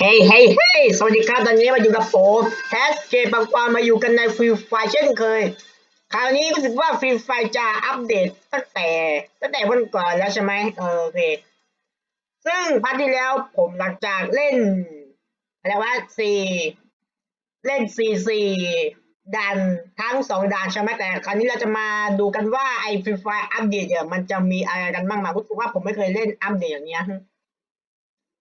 เฮ้ยเฮ้ยเฮ้ยสวัสดีครับ ตอนนี้มาอยู่กับผมแฮชเกปังปอนมาอยู่กันในฟรีไฟเช่นเคย คราวนี้รู้สึกว่าฟรีไฟจะอัปเดตตั้งแต่ ตั้งแต่วันก่อนแล้วใช่ไหมเออโอเค ซึ่งพาร์ทที่แล้วผมหลังจากเล่นอะไรวะสี่เล่นสี่สี่ดันทั้งสองด่านใช่ไหมแต่ คราวนี้เราจะมาดูกันว่าไอ้ฟรีไฟอัปเดตเนี่ยมันจะมีอะไรกันบ้างมารู้สึกว่าผมไม่เคยเล่นอัปเดตอย่างเงี้ย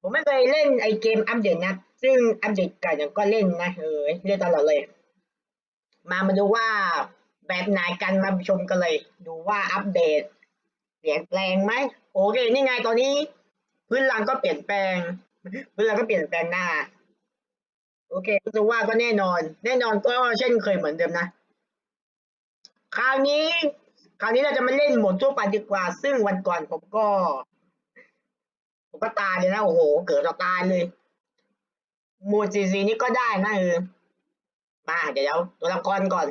ผมไม่เคยเล่นไอเกมอัปเดตนะ ซึ่งอัปเดตกันเนี่ยก็เล่นนะเออเล่นตลอดเลย มามาดูว่าแบบไหนกันมาชมกันเลย ดูว่าอัปเดต เปลี่ยนแปลงไหมโอเคนี่ไงตอนนี้ พื้นหลังก็เปลี่ยนแปลง พื้นหลังก็เปลี่ยนแปลงหน้า โอเครู้สึกว่าก็แน่นอน แน่นอนก็เช่นเคยเหมือนเดิมนะ คราวนี้ คราวนี้เราจะมาเล่นหมดทั่วไปดีกว่า ซึ่งวันก่อนผมก็ ก็ตายเลยนะโอ้โห เกิดเราตายเลยมูซีซีนี่ก็ได้นะเออมาเดี๋ยวตัวละครก่อน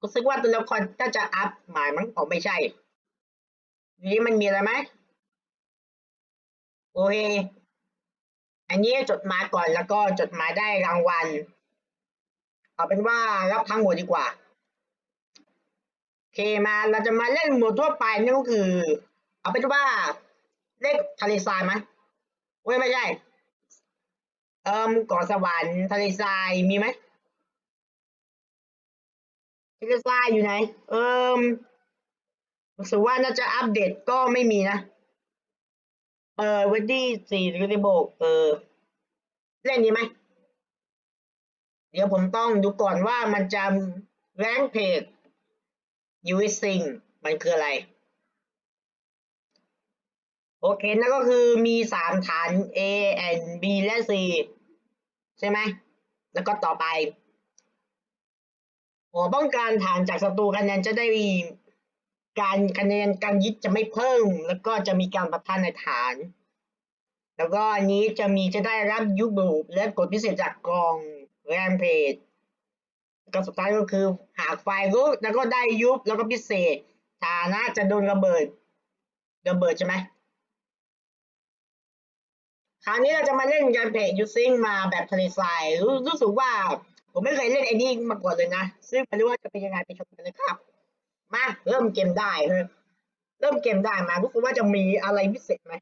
รู้สึกว่าตัวละครน่าจะอัพหมายมั้งอ๋อไม่ใช่นี่มันมีอะไรไหมโอเคอันนี้จดหมายก่อนแล้วก็จดหมายได้รางวัลเอาเป็นว่ารับทั้งหมดดีกว่าโอเคมาเราจะมาเล่นหมวดทั่วไปนี่ก็คือ เอาเป็นว่า เลขทะเลทรายไหมเว้ยไม่ใช่เอิมเกาะสวรรค์ทะเลทรายมีไหมทะเลทรายอยู่ไหน เอิมรู้สึกว่าน่าจะอัปเดตก็ไม่มีนะ เออวันที่สี่ก็ได้บอกเออ เล่นนี้ไหม เดี๋ยวผมต้องดูก่อนว่ามันจะแรงเพจยูเอซิงมันคืออะไร โอเคนั่นก็คือมีสามฐาน A and B และ C ใช่ไหม แล้วก็ต่อไปหัวป้องกันฐานจากศัตรูคะแนนจะได้การคะแนนการยึดจะไม่เพิ่ม แล้วก็จะมีการประทานในฐาน แล้วก็อันนี้จะมีจะได้รับยุบรูปและกดพิเศษจากกองแรมเพจก็สุดท้ายก็คือหากไฟลุกแล้วก็ได้ยุบแล้วก็พิเศษฐานะจะโดนระเบิดระเบิดใช่ไหม ราวนี้เราจะมาเล่นกันเพจยูซิงมาแบบทะเลทรายรู้รู้สึกว่า ผมไม่เคยเล่นไอ้นี่มาก่อนเลยนะ ซึ่งไม่รู้ว่าจะเป็นยังไงไปชมกันเลยครับ มาเริ่มเกมได้เฮ้ยเริ่มเกมได้มารู้สึกว่าจะมีอะไรพิเศษไหม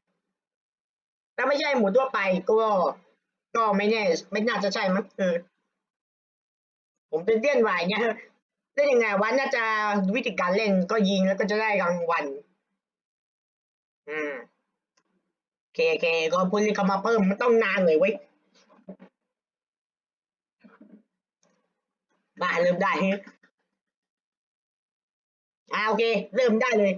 ถ้าไม่ใช่หมูทั่วไปก็ ก็ไม่แน่ไม่น่าจะใช่มั้งเออผมเป็นเลี่ยนไหวเนี่ยเล่นยังไงวะน่าจะวิธีการเล่นก็ยิงแล้วก็จะได้รางวัลอืม เคเคก็พูดที่เขามาเพิ่มมันต้องนานเลยเว้ยมาเริ่มได้ฮะอ่าโอเค เริ่มได้เลย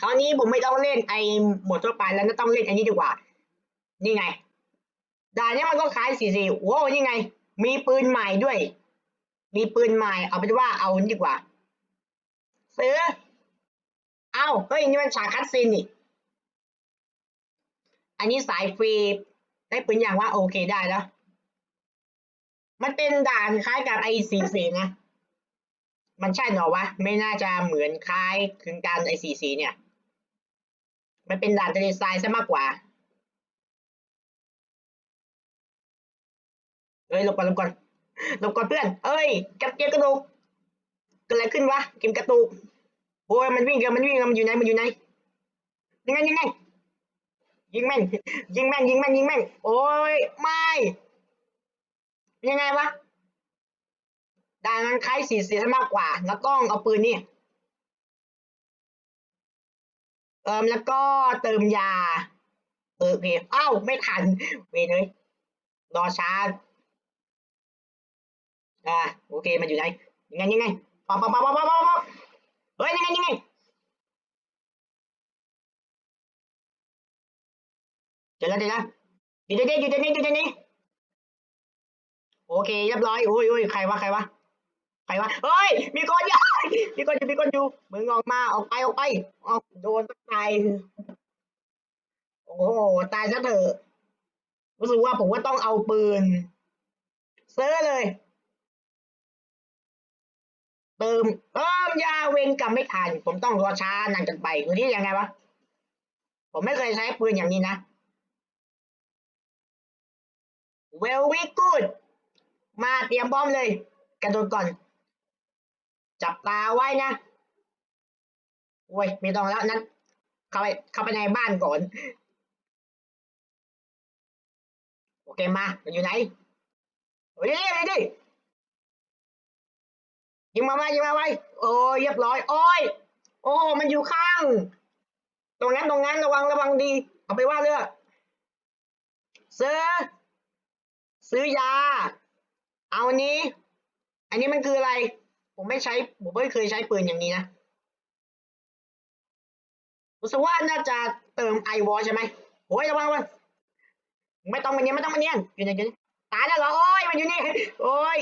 คราวนี้ผมไม่ต้องเล่นไอ้หมดทั่วไปแล้วนะต้องเล่นอ้นี้ดีกว่า นี่ไงด่านนี้มันก็คล้ายสี่สี่โว้นี่ไง มีปืนใหม่ด้วย มีปืนใหม่ เอาเป็นว่าเอานี่ดีกว่า ซื้อ เอ้าเฮ้ยนี่มันฉากคัดซีนนี่ อันนี้สายฟรี ได้ปืนอย่างว่าโอเคได้แล้ว มันเป็นด่านคล้ายกับไอซีซีนะ มันใช่หรอวะ ไม่น่าจะเหมือนคล้ายถึงการไอซีซีเนี่ย มันเป็นด่านทะเลทรายซะมากกว่าเอ้ยลบก่อนลบก่อนลบก่อนเพื่อน เอ้ยกับเกียกระดูกเกิดอะไรขึ้นวะเกมกระตุกโอ้ยมันวิ่งกันมันวิ่งกันมันอยู่ไหนมันอยู่ไหนยังไงยังไง ยิงแม่ง ยิงแม่ง ยิงแม่ง ยิงแม่ง โอ้ย ไม่ ยังไงวะด่านมันคล้ายสีเสียมากกว่า แล้วต้องเอาปืนนี่ เอิมแล้วก็เติมยา เออโอเคอ้าวไม่ทัน เวยเลยรอช้าอ่าโอเค มันอยู่ไหนยังไงยังไงปอบปอบปอบปอบปอปเฮ้ยยังไงยังไง เดี๋ยวแล้วเดี๋ยวแล้วอยู่ตรงนี้อยู่ตรงนี้อยู่ตรงนี้โอเคเรียบร้อยอุ้ยอุ้ยใครวะใครวะใครวะเฮ้ยมีคนอยู่มีคนอยู่มีคนอยู่มึงออกมาออกไปออกไปออกโดนตายโอ้โหตายซะเถอะรู้สึกว่าผมว่าต้องเอาปืนเซื้อเลย เติมเติมยาเวงกับไม่ทัน ผมต้องรอช้านานเกินไปดูนี่ยังไงวะผมไม่เคยใช้ปืนอย่างนี้นะ very good มาเตรียมพร้อมเลย กระโดดก่อน จับตาไว้นะโอ้ยไม่ต้องแล้วนั้น เข้าไปเข้าไปในบ้านก่อน โอเคมามันอยู่ไหนเฮ้ยนี่ดิยิงมาไหมยิงมาไหมโอ้ยเรียบร้อยโอ้ยโอ้ มันอยู่ข้าง ตรงนั้นตรงนั้นระวังระวังดี เอาไปว่าเลือกซื้อ ซื้อยา เอาอันนี้ อันนี้มันคืออะไร ผมไม่ใช้ ผมไม่เคยใช้ปืนอย่างนี้นะรู้สึกว่าน่าจะเติมไอวอใช่ไหมโอ้ยระวังระวังไม่ต้องมาเนียนไม่ต้องมาเนียนอยู่ไหนอยู่ไหนตายแล้วเหรอโอ้ยมันอยู่นี่โอ้ย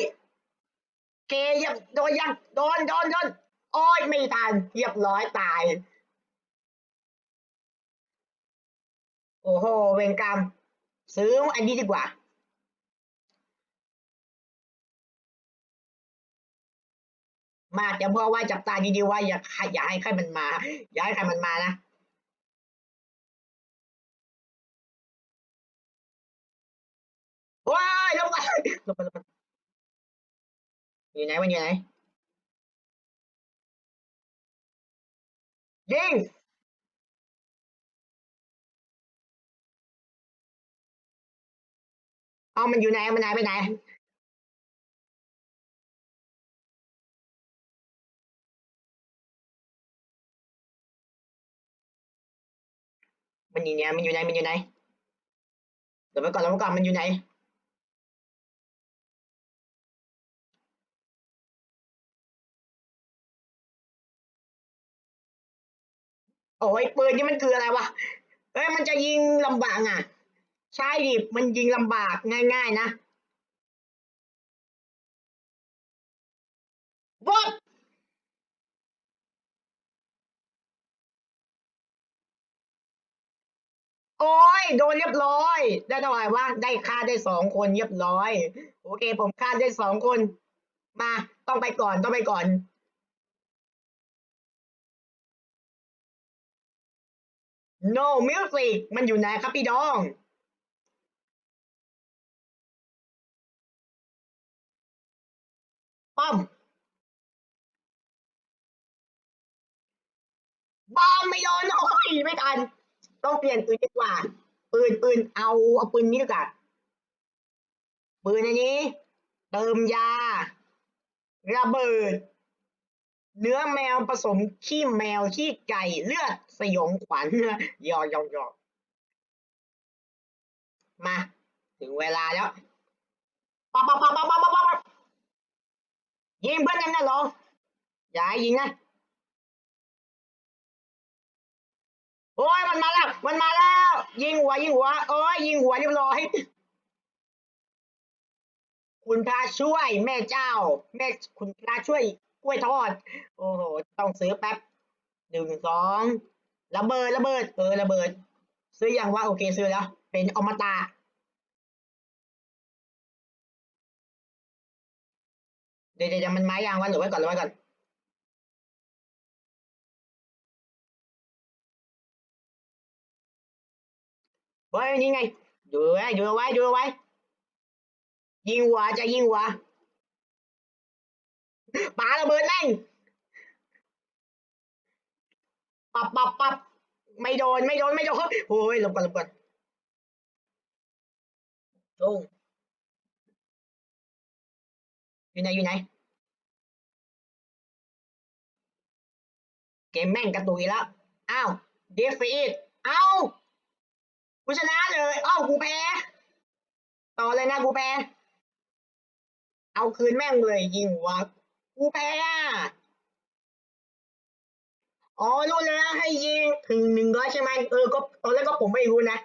เกย์ยังโดนยังโดนโดนโดนโอ้ยไม่ทันเรียบร้อยตาย โอ้โหเวรกรรมซื้ออันนี้ดีกว่า มาแต่พอว่าจับตาดีๆว่าอย่าให้อย่าให้ใครมันมา อย่าให้ใครมันมานะว้ายลงไปลงไปลงไปอยู่ไหนมันอยู่ไหนยิงเอามันอยู่ไหนมันหายไปไหน มันอยู่ไหนมันอยู่ไหนมันอยู่ไหนเดี๋ยวไปก่อนเดี๋ยวไปก่อนมันอยู่ไหนโอ้ยปืนนี่มันคืออะไรวะเอ้ยมันจะยิงลำบากอะ ใช่ดิมันยิงลำบากง่าย ๆ นะวอด โอ้ยโดนเรียบร้อย ได้เท่าไหร่วะได้ฆ่าได้สองคนเรียบร้อย โอเค ผมฆ่าได้สองคน มาต้องไปก่อนต้องไปก่อน no music มันอยู่ไหนครับพี่ดอง ป้อมบอมไม่โดนโอ้ยไม่ทัน ต้องเปลี่ยนปืนดีกว่า ปืนปืนเอาเอาปืนนี้ดีกว่าปืนอันนี้ เติมยา ระเบิด เนื้อแมวผสมขี้แมวขี้ไก่เลือดสยองขวัญยอยอยอมา ถึงเวลาแล้วปั๊บปั๊บปั๊บปั๊บปั๊บปั๊บปั๊บยิงเพื่อนกันนะหรออย่ายิงนะ โอ้ยมันมาแล้ว มันมาแล้ว ยิงหัวยิงหัวโอ้ยยิงหัวเรียบร้อย คุณพระช่วยแม่เจ้า แม่คุณพระช่วยกล้วยทอด โอ้โห ต้องซื้อแป๊บหนึ่งสองระเบิดระเบิด เออระเบิด ซื้ออย่างว่าโอเคซื้อแล้ว เป็นอมตะเดี๋ยวเดี๋ยวมันไม้ยางวันหรือไว้ก่อนหรือไว้ก่อน เฮ้ยนี่ไงดูไว้ดูไว้ดูไว้ ยิงหัวจะยิงหัวปาระเบิดแม่งปับปับปับไม่โดนไม่โดนไม่โดนโอ้ยลบก่อนลบก่อนจงอยู่ไหนอยู่ไหนเกมแม่งกระตุยแล้ว อ้าวเดฟฟีดอ้าว กูชนะเลยอ้าวกูแพ้ต่อเลยนะกูแพ้เอาคืนแม่งเลยยิงหัวกูแพ้อะอ๋อรู้แล้วให้ยิงถึงหนึ่งร้อยใช่ไหมเออก็ตอนแรกก็ผมไม่รู้นะ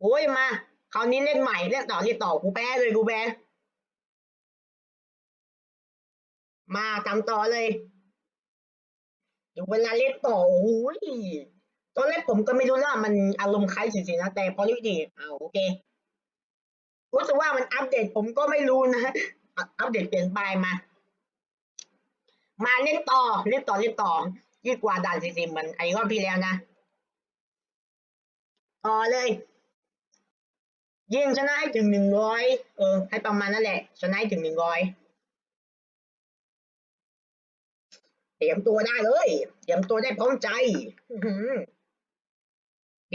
โอ้ยมาคราวนี้เล่นใหม่เล่นต่อเล่นต่อกูแพ้เลยกูแพ้มาทำต่อเลยเดี๋ยวเวลาเล่นต่อโอ้ย ตอนแรกผมก็ไม่รู้ว่ามันอารมณ์คล้ายสินะ แต่พอรู้ดีเอาโอเค รู้สึกว่ามันอัปเดตผมก็ไม่รู้นะ อัปเดตเปลี่ยนไปมา มาเล่นต่อเล่นต่อเล่นต่อยิ่งกว่าด่านสี่สิบมันไอ้รอบที่แล้วนะต่อเลย ยิงชนะให้ถึงหนึ่งร้อยเออ ให้ประมาณนั่นแหละ ชนะให้ถึงหนึ่งร้อยเตรียมตัวได้เลย เตรียมตัวได้พร้อมใจ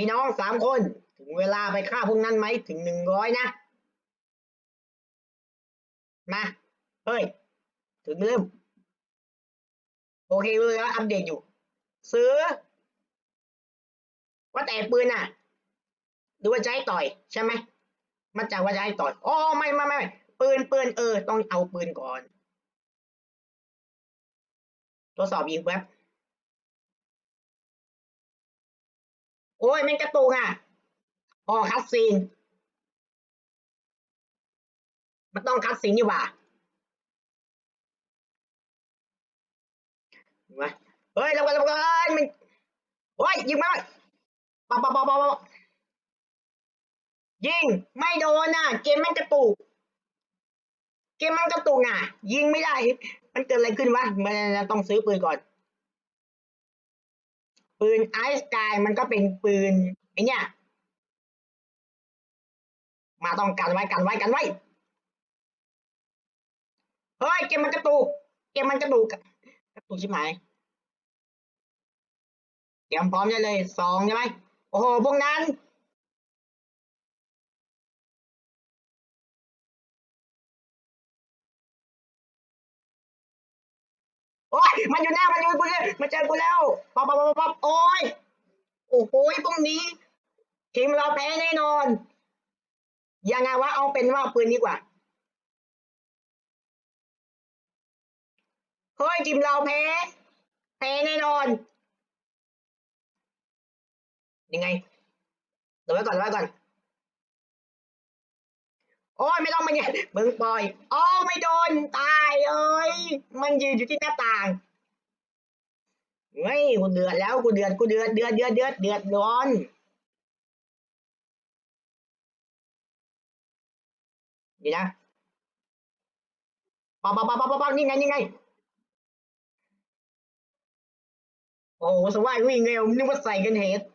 พี่น้องสามคน ถึงเวลาไปฆ่าพวกนั้นไหมถึงหนึ่งร้อยนะ มา เฮ้ย ถึงเริ่มโอเคเลยแล้วอัปเดตอยู่ ซื้อ ว่าแต่ปืนอะ ดูว่าจะให้ต่อยใช่ไหมมันใจะว่าจะให้ต่อยอ๋อไม่ไม่ไม่ปืนปืนเออ ต้องเอาปืนก่อน ทดสอบยิงแป๊บ โอ้ยแม่งกระตุกอะอ๋อคัดซีน มันต้องคัดซีนนี่ว่าเห็นไหมเฮ้ยระวังระวังมันโอ้ยยิงมาปะปะปะปะปะยิงไม่โดนอะ เกมมันกระตุก เกมมันกระตุกอะ ยิงไม่ได้ มันเกิดอะไรขึ้นวะมันต้องซื้อปืนก่อน ปืนไอซ์กายมันก็เป็นปืนไอเนี้ยมาต้องกันไว้กันไว้กันไว้เฮ้ยเกมมันกระตุกเกมมันกระตุกกระตุกใช่ไหมเตรียมพร้อมได้เลยสองใช่ไหมโอ้โหพวกนั้น โอ้ยมันอยู่หน้ามันอยู่กูเลยมันเจอกูแล้วป๊อปป๊อปป๊อปป๊อปโอ้ยโอ้โหพวกนี้ ทีมเราแพ้แน่นอน ยังไงวะเอาเป็นว่าปืนดีกว่าเฮ้ยทีมเราแพ้แพ้แน่นอนยังไงเดี๋ยวไว้ก่อนเดี๋ยวไว้ก่อน โอ้ยไม่ต้องมาเนี่ยมึงปล่อยอ๋อไม่โดนตายเอ้ยมันยืนอยู่ที่หน้าต่างเฮ้ยกูเดือดแล้วกูเดือดกูเดือดเดือดเดือดเดือดเดือดร้อนดีนะปะปะปะปะปะปะนี่ไงนี่ไงโอ้สวายวิ่งเร็วนึกว่าใส่กันเหตุ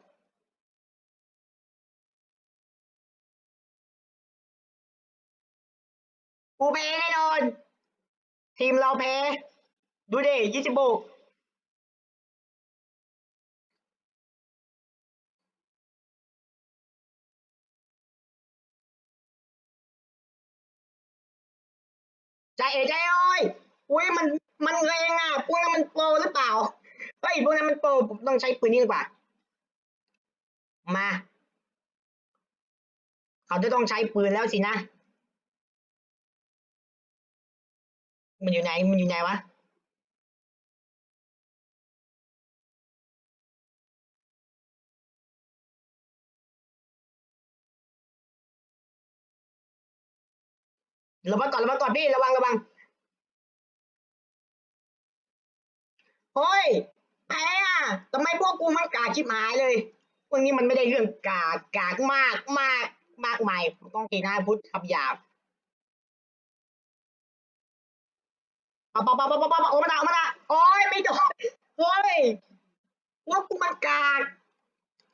กูแพ้แน่นอน ทีมเราแพ้ ดูดิยี่สิบโบกใจเอ๋ใจอ้ยอุ้ยมันมันแรงอะพวกนั้นมันโปรหรือเปล่าเฮ้ยพวกนั้นมันโปรผมต้องใช้ปืนนี้ดีกว่า มา เขาจะต้องใช้ปืนแล้วสินะ มันอยู่ไหน มันอยู่ไหนวะระวังก่อนระวังก่อนพี่ระวังระวังเฮ้ยแพ้อะทำไมพวกกูมันกากชิบหายเลยพวกนี้มันไม่ได้เรื่องกากกากมากมากมากมายต้องกีหน้าพุทธคำหยาบ ปะปะปะปะปะปะโอ้มาดามาดาโอ้ยไม่โดนเฮ้ยพวกกูมันกา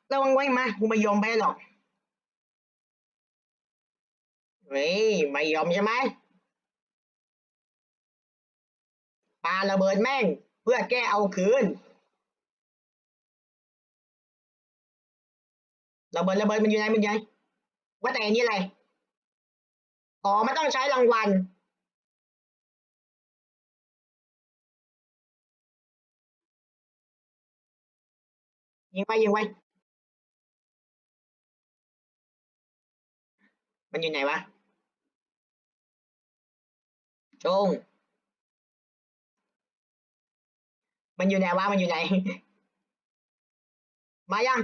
กระวังไว้มากูไม่ยอมแพ้หรอกเฮ้ยไม่ยอมใช่ไหมปาระเบิดแม่ง เพื่อแก้เอาคืนระเบิดระเบิดมันอยู่ไหนมันอยู่ไหนว่าแต่อันนี้อะไรอ๋อมันต้องใช้รางวัล ยิงไปยิงไปมันอยู่ไหนวะจงมันอยู่ไหนวะมันอยู่ไหน มายัง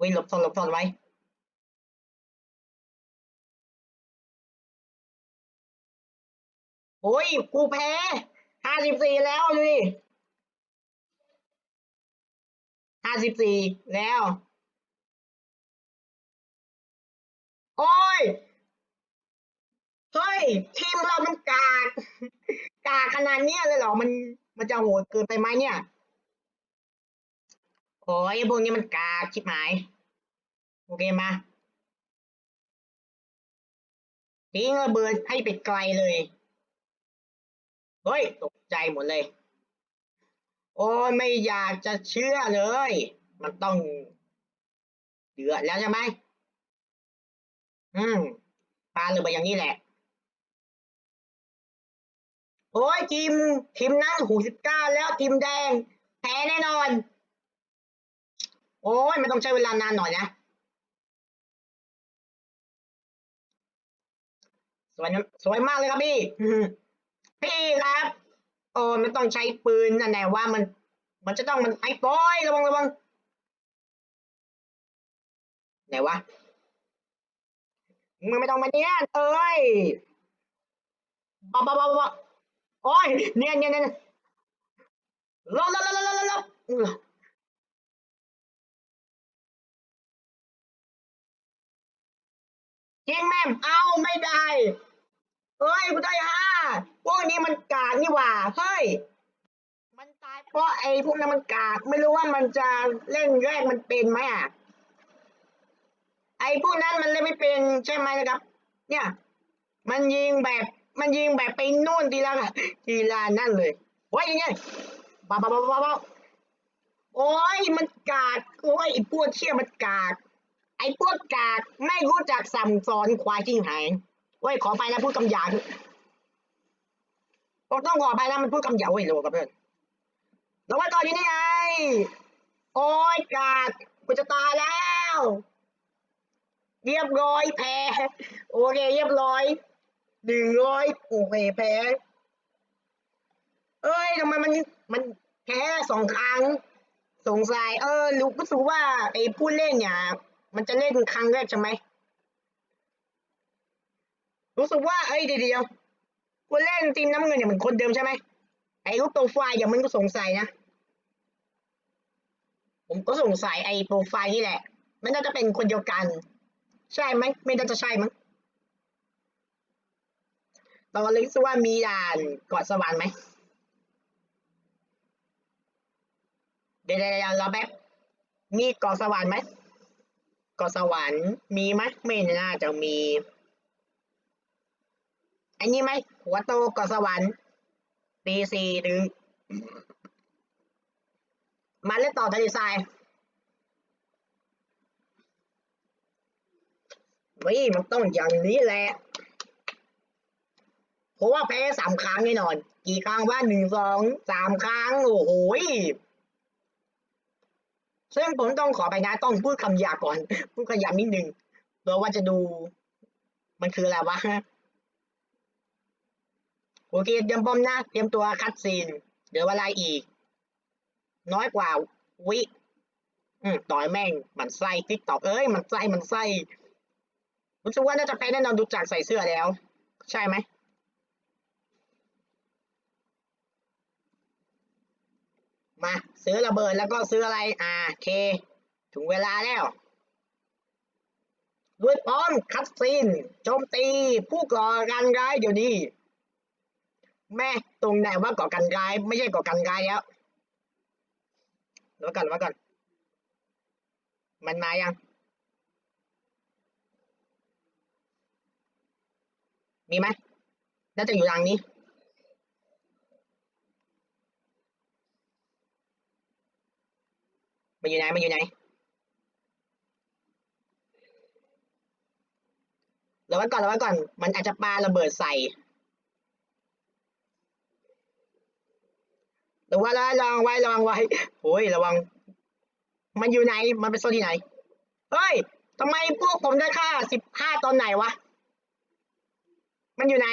วิ่งหลบซ่อนหลบซ่อนไว้โอ้ยกูแพ้ห้าสิบสี่แล้วดูดิ ห้าสิบสี่แล้ว โอ้ย เฮ้ย ทีมเรามันกากกากขนาดเนี้ยเลยเหรอ มันมันจะโหดเกินไปไหมเนี่ย โอ้ยพวกนี้มันกากชิบหาย โอเคมาทิ้งระเบิดให้ไปไกลเลย เฮ้ย ตกใจหมดเลย โอ้ยไม่อยากจะเชื่อเลย มันต้องเดือดแล้วใช่ไหมอืมปาเลยไปอย่างนี้แหละ โอ้ยทีมทีมนั้นหูสิบเก้าแล้วทีมแดงแพ้แน่นอน โอ้ยไม่ต้องใช้เวลานานหน่อยนะสวยสวยมากเลยครับพี่พี่ครับ อ้ยไม่ต้องใช้ปืนนั่นแหละว่ามัน มันจะต้องมันไอ้ปอยระวังระวังไหนวะมึงไม่ต้องมาเนี่ยเอ้ยบ้าบ้าบ้าบ้าโอ้ยเนี่ยเนี่ยเนี่ยลบลบลบลบลบยิงแม่มเอาไม่ได้เฮ้ยกูได้ มันกากนี่หว่าเฮ้ยมันตายเพราะไอ้พวกนั้นมันกากไม่รู้ว่ามันจะเล่นแรกมันเป็นไหมอะไอ้พวกนั้นมันเล่นไม่เป็นใช่ไหมนะครับ เนี่ย มันยิงแบบมันยิงแบบไปนู่นทีละทีละนั่นเลยโอ้ยยังไงบ้าบ้าบ้าบ้าบ้าโอ้ยมันกากโอ้ยไอ้พวกเชี่ยมันกากไอ้พวกกากไม่รู้จักสั่งสอนควายจริงหายโอ้ยขอไปนะพูดคำหยาบ ผมต้องขอไปนะมันพูดคำหยาบเว้ยโลกับเพื่อนแล้วว่าตอนนี้นี่ไง โอ้ยกากกูจะตายแล้วเรียบร้อยแพ้โอเคเรียบร้อยหนึ่งร้อยโอเคแพ้เอ้ยทำไมมันมันแพ้สองครั้ง สงสัยเออรู้ก็รู้ว่าไอ้ผู้เล่นเนี่ยมันจะเล่นครั้งแรกใช่ไหมรู้สึกว่าเอ้ยเดี๋ยว ๆผู้เล่นทีมน้ำเงินเนี่ยเหมือนคนเดิมใช่ไหมไอ้รูปโปรไฟล์อย่างมันก็สงสัยนะ ผมก็สงสัยไอ้โปรไฟล์นี่แหละ มันน่าจะเป็นคนเดียวกัน ใช่ไหมไม่น่าจะใช่มั้งตอนนี้รู้สึกว่ามีด่านกาะสวรรค์ไหมเดี๋ยวเดี๋ยวรอแป๊บมีกาะสวรรค์ไหมกาะสวรรค์มีไหมไม่น่าจะมี อันนี้ไหม หัวโตกาสวรรค์ตีสี่ถึง มาเล่นต่อทะเลทรายวิมันต้องอย่างนี้แหละเพราะว่าแพ้สามครั้งแน่นอน กี่ครั้งว่าหนึ่งสองสามครั้ง โอ้โหซึ่งผมต้องขอไปนะต้องพูดคำหยาบก่อน พูดคำหยาบนิดนึงเพื่อว่าจะดู มันคืออะไรวะ โอเคเตรียมพร้อมนะ เตรียมตัวคัดซีนเดี๋ยวเวลาอีก น้อยกว่าวิอืมต่อยแม่งมันไส้ติ๊กตอกเอ้ยมันไส้มันไส้รู้สึกว่าน่าจะแพ้แน่นอนดูจากใส่เสื้อแล้ว ใช่ไหมมาซื้อระเบิดแล้วก็ซื้ออะไร อ่าเค ถึงเวลาแล้ว ด้วยพร้อมคัดซีนโจมตี ผู้ก่อการร้ายเดี๋ยวนี้ แม่ตรงไหนว่าก่อการร้ายไม่ใช่ก่อการร้ายแล้วแล้วก่อนแล้วก่อนมันมายัง มีไหมน่าจะอยู่ทางนี้ มันอยู่ไหน มันอยู่ไหนระวังก่อนระวังก่อน มันอาจจะปาระเบิดใส่ ระวังระวังระวังไว้ระวังไว้โอ้ยระวัง มันอยู่ไหน มันเป็นโซนที่ไหน เฮ้ยทำไมพวกผมได้ค่าสิบห้าตอนไหนวะ มันอยู่ไหน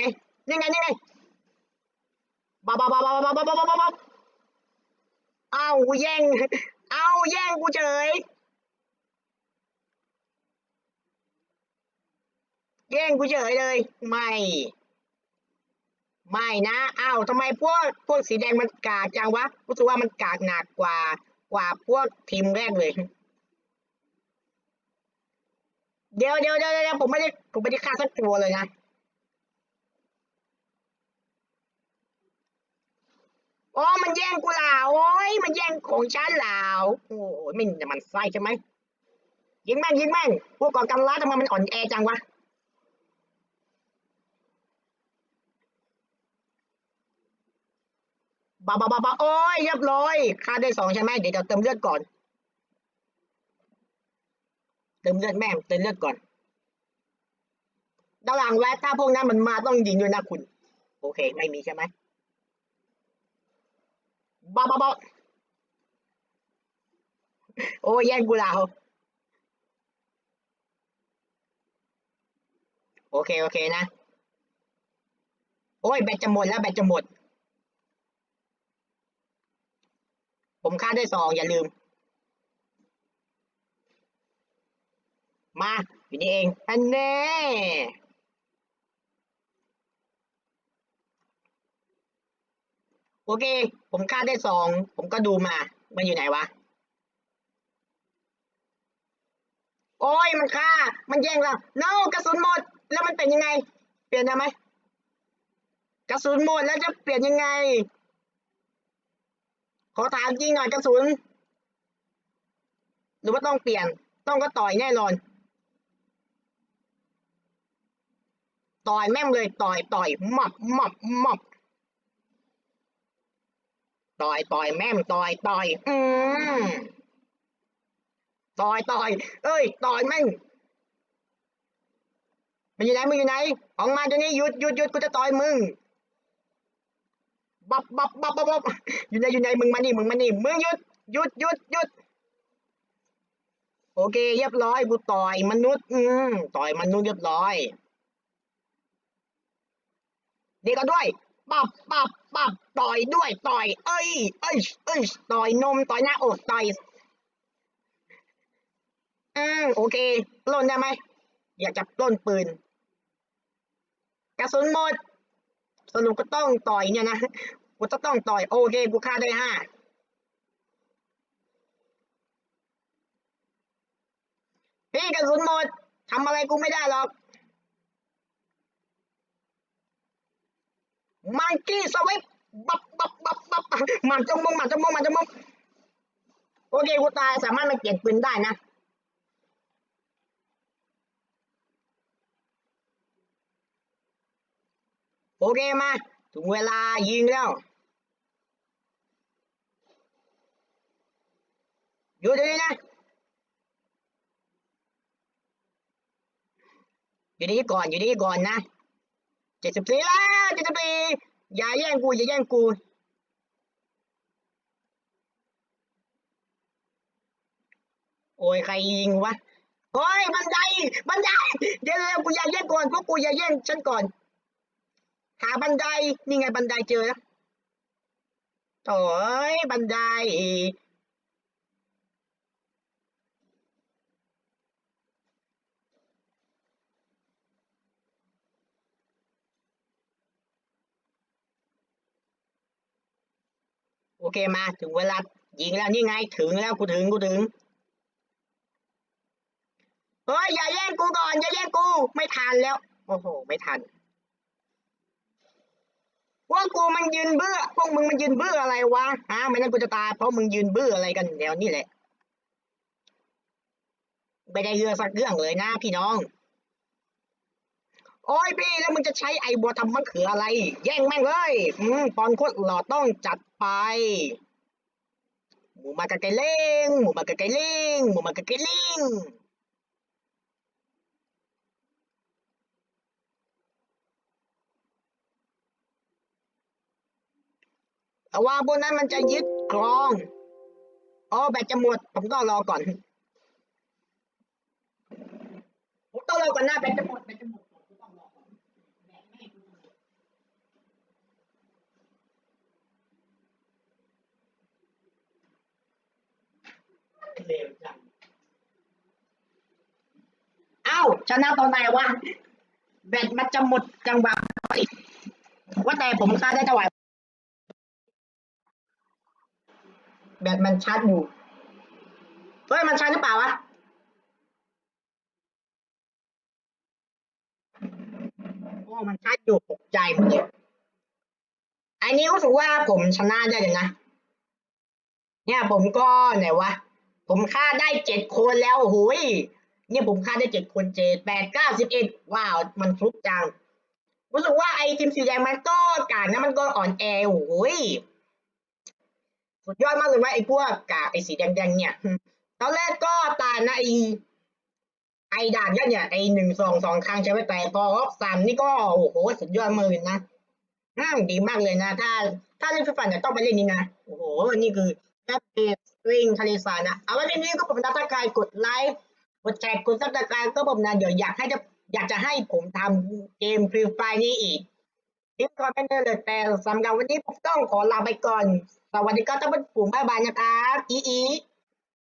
นี่ไงนี่ไงบ้าบ้าบ้าบ้าบ้าบ้าบ้าบ้าบ้าเอาแย่ง เอาแย่งกูเฉย แย่งกูเฉยเลย ไม่ ไม่นะอ้าวทำไมพวกพวกสีแดงมันกากจังวะ รู้สึกว่ามันกากหนักกว่ากว่าพวกทีมแรกเลย เดี๋ยวเดี๋ยวเดี๋ยวเดี๋ยวผมไม่ได้ผมไม่ได้ฆ่าสักตัวเลยนะโอ้มันแย่งกูเหล่าโอ้ยมันแย่งของฉันเหล่าโอ้ยมันมันไส้ใช่ไหมยิงแม่งยิงแม่งพวกก่อการร้ายทำไมมันอ่อนแอจังวะ บ้าบาบาบาโอ้ยเรียบร้อยค่าได้สองใช่ไหมเดี๋ยวจะเติมเลือดก่อน เติมเลือดแม่เติมเลือดก่อนด้านหลังไว้ถ้าพวกนั้นมันมาต้องยิงด้วยนะคุณ โอเค ไม่มีใช่ไหมบ้าบาบาโอ้ยแย่งกูแล้วโอเค โอเคนะ โอ้ยแบตจะหมดแล้วแบตจะหมด ผมค่าได้สองอย่าลืม มาอยู่นี่เองอันแน่โอเค ผมค่าได้สอง ผมก็ดูมา มันอยู่ไหนวะ โอ้ย มันฆ่า มันแย่งเรา no กระสุนหมด แล้วมันเป็นยังไง เปลี่ยนได้ไหม กระสุนหมดแล้วจะเปลี่ยนยังไง ขอถามจริงหน่อยกระสุน หรือว่าต้องเปลี่ยน ต้องก็ต่อยแน่นอน ต่อยแม่มเลยต่อยต่อยหมับหมับหมับต่อยต่อยแม่มต่อยต่อยอืมต่อยต่อยเอ้ยต่อยแม่งมันอยู่ไหนมันอยู่ไหนออกมาเดี๋ยวนี้หยุดหยุดหยุดกูจะต่อยมึง บับบับบับบับบับอยู่ไหนอยู่ไหนมึงมานี่มึงมานี่มึงหยุดหยุดหยุดหยุดโอเคเรียบร้อยกูต่อยมนุษย์ อืมต่อยมนุษย์เรียบร้อยเด็กก็ด้วยปับปับปับต่อยด้วยต่อย เอ้ย เอ้ยเอ้ยต่อยนมต่อยหน้าอกต่อยอืมโอเคปล้นได้ไหมอยากจะปล้นปืน กระสุนหมด สรุปก็ต้องต่อยเนี่ยนะกูจะต้องต่อยโอเคกูฆ่าได้ห้าพี่กระสุนหมดทำอะไรกูไม่ได้หรอกมังกี้สวิปบับบับบับบับหมันจงมงหมันจงมงหมันจงมงโอเคกูตายสามารถมาเปลี่ยนปืนได้นะ อเคมา ถึงเวลายิงแล้วอยู่ตรงนี้นะอยู่นี่ก่อนอยู่นี่ก่อนนะเจ็ดสิบสี่แล้วเจ็ดสิบสี่อย่าแย่งกูอย่าแย่งกูโอ้ยใครยิงวะโอ้ยบันไดบันไดเดี๋ยวเดี๋ยวกูอย่าแย่งก่อนพวกกูอย่าแย่งฉันก่อน หาบันไดนี่ไงบันไดเจอแล้วโถ่เอ้ยบันไดโอเคมาถึงเวลายิงแล้วนี่ไงถึงแล้วกูถึงกูถึงเฮ้ยอย่าแย่งกูก่อนอย่าแย่งกู ไม่ทันแล้ว โอ้โห ไม่ทัน พวกกูมันยืนเบื่อ พวกมึงมันยืนเบื่ออะไรวะฮะไม่นั้นกูจะตายเพราะมึงยืนเบื่ออะไรกันเดี๋ยวนี่แหละไม่ได้เรือสักเรื่องเลยนะพี่น้อง โอ้ยพี่แล้วมึงจะใช้ไอ้บัวทำมะเขืออะไร แย่งแม่งเลยอืมปอนโคตรหล่อต้องจัดไป หมูมากะไกเล้งหมูมากะไกเล้งหมูมากะไกเล้ง แต่ว่าพวกนั้นมันจะยึดครองอ๋อแบตจะหมด ผมต้องรอก่อน ผมต้องรอก่อนหน้าแบตจะหมดแบตจะหมดก่อนผมต้องรอก่อนแบตไม่ให้กูหมดเร็วจังเอ้าชนะตอนไหนวะ แบตมันจะหมดจังหวะ ว่าแต่ผมฆ่าได้เท่าไห แบตมันชาร์จอยู่ เฮ้ย มันชาร์จหรือเปล่าวะ โอ้ มันชัดอยู่ตกใจหมดเลยอันนี้รู้สึกว่าผมชนะได้เลยนะ เนี่ยผมก็ไหนวะ ผมฆ่าได้เจ็ดคนแล้วโอ้โหยเนี่ยผมฆ่าได้เจ็ดคนเจ็ดแปดเก้าสิบเอ็ดว้าว มันฟลุกจัง รู้สึกว่าไอ้ทีมสีแดงมันก็กากนะมันก็อ่อนแอโอ้ย สุดยอดมากเลยว่าไอ้พวกกาไอ้สีแดงๆเนี่ยตอนแรกก็ตายนะไอ้ไอ้ดาบยันเนี่ยไอ้หนึ่งสองสองครั้งใช่ไหมแต่พอสามนี่ก็โอ้โหสุดยอดมากเลยนะอืมดีมากเลยนะ ถ้า ถ้าเล่นฟิฟันเนี่ยต้องไปเล่นนี่นะโอ้โหนี่คือแอปเดตสตริงทะเลสาบนะเอาไว้ในนี้ก็ผมนักกายกดไลค์กดแชร์กดซับสไครต์ก็ผมนะเดี๋ยวอยากให้จะอยากจะให้ผมทำเกมฟรีไฟนี้อีกทิปก่อนเป็นเลยแต่สำหรับวันนี้ผมต้องขอลาไปก่อน สวัสดีครับท่านผู้ชมบ๊ายบายนะครับอีอี